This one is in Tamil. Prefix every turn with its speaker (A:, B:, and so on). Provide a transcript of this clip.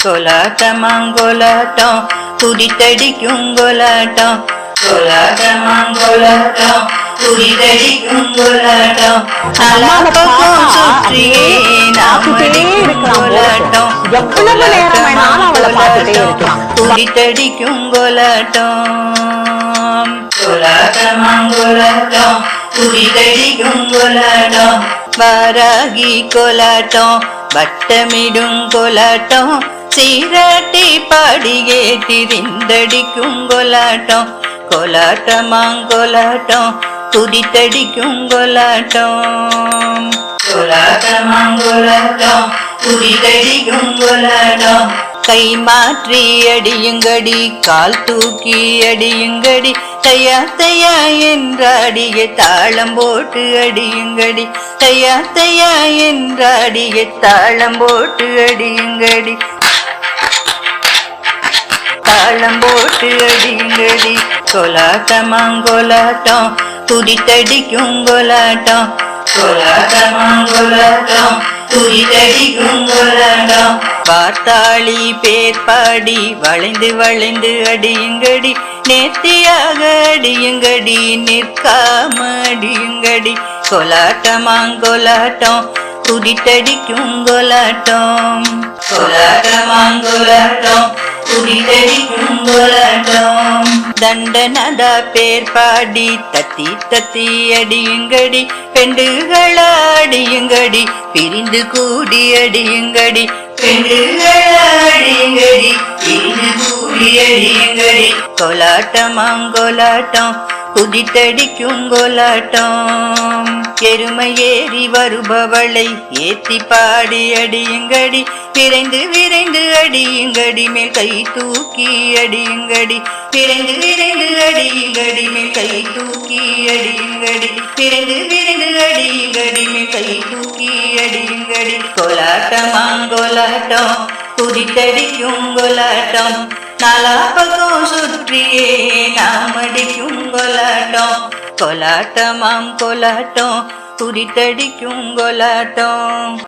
A: கொலாட்டமாங்கொலாட்டம் துடித்தடிக்கும் கொலாட்டம் கொலாட்டமாங்கொலாட்டம் துடித்தடிக்கும் கொலாட்டம் அலாப்பக்கம்
B: பார்த்தா
A: சுற்றியே நாம்
B: பார்த்துட்டே
A: அடிக்கும்
B: இருக்கலாம் போல.
A: கொலாட்டம்
B: எவ்வளவு நேரம்.
A: துடித்தடிக்கும் கொலாட்டம் கொலாட்டமாங்கொலாட்டம் துடித்தடிக்கும் கொலாட்டம் வாராகி கொலாட்டம் வட்டமிடும் கொலாட்டம் சீராட்டி பாடியே திரிந்தடிக்கும் கொலாட்டம் கொலாட்டமாங்கொலாட்டம் துதித்தடிக்கும் கொலாட்டம். கொலாட்டமாங்கொலாட்டம் துதித்தடிக்கும் கொலாட்டம். கை மாற்றி அடியுங்கடி கால் தூக்கி அடியுங்கடி தையா தையா என்றாடிய தாளம் போட்டு அடியுங்கடி தையா தையா என்றாடிய தாளம் போட்டு அடியுங்கடி தாளம் போட்டு அடியுங்கடி கொலாட்டமாங்கொலாட்டம் துடித்தடிக்கும் கொலாட்டம். கொலாட்டமாங்கொலாட்டம் துடித்தடிக்கும் கொலாட்டம். பார்த்தாளி பேர்பாடி வளைந்து வளைந்து அடியுங்கடி. நேர்த்தியாக அடியுங்கடி நிற்காம அடியுங்கடி. கொலாட்டமாங்கொலாட்டம் துடித்தடிக்கும் கொலாட்டம். கொலாட்டமாங்கொலாட்டம் கொலாட்டம். தண்டனதா பேர் பாடி தத்தி தத்தி அடியுங்கடி பெண்டுகளா அடியுங்கடி பிரிந்து கூடி அடியுங்கடி. பெண்டுகளா அடியுங்கடி பிரிந்து கூடி அடியுங்கடி. கொலாட்டமாங்கொலாட்டம் குதித்தடிக்கும் கொலாட்டம். எருமை ஏறி வருபவளை ஏத்தி பாடி அடியுங்கடி விரைந்து விரைந்து அடியுங்கடி மேல் கை தூக்கி அடியுங்கடி விரைந்து விரைந்து அடியுங்கடி மேல் கை தூக்கி அடியுங்கடி விரைந்து விரைந்து அடியுங்கடி மேல் கை தூக்கி அடியுங்கடி. கொலாட்டமாங்கொலாட்டம் குதித்தடிக்கும் கொலாட்டம் நாலா பக்கம் சுற்றியே நாம் அடிக்கும் கொலாட்டம். கொலாட்டமாம் கொலாட்டம். துடித்தடிக்கும் கொலாட்டம்.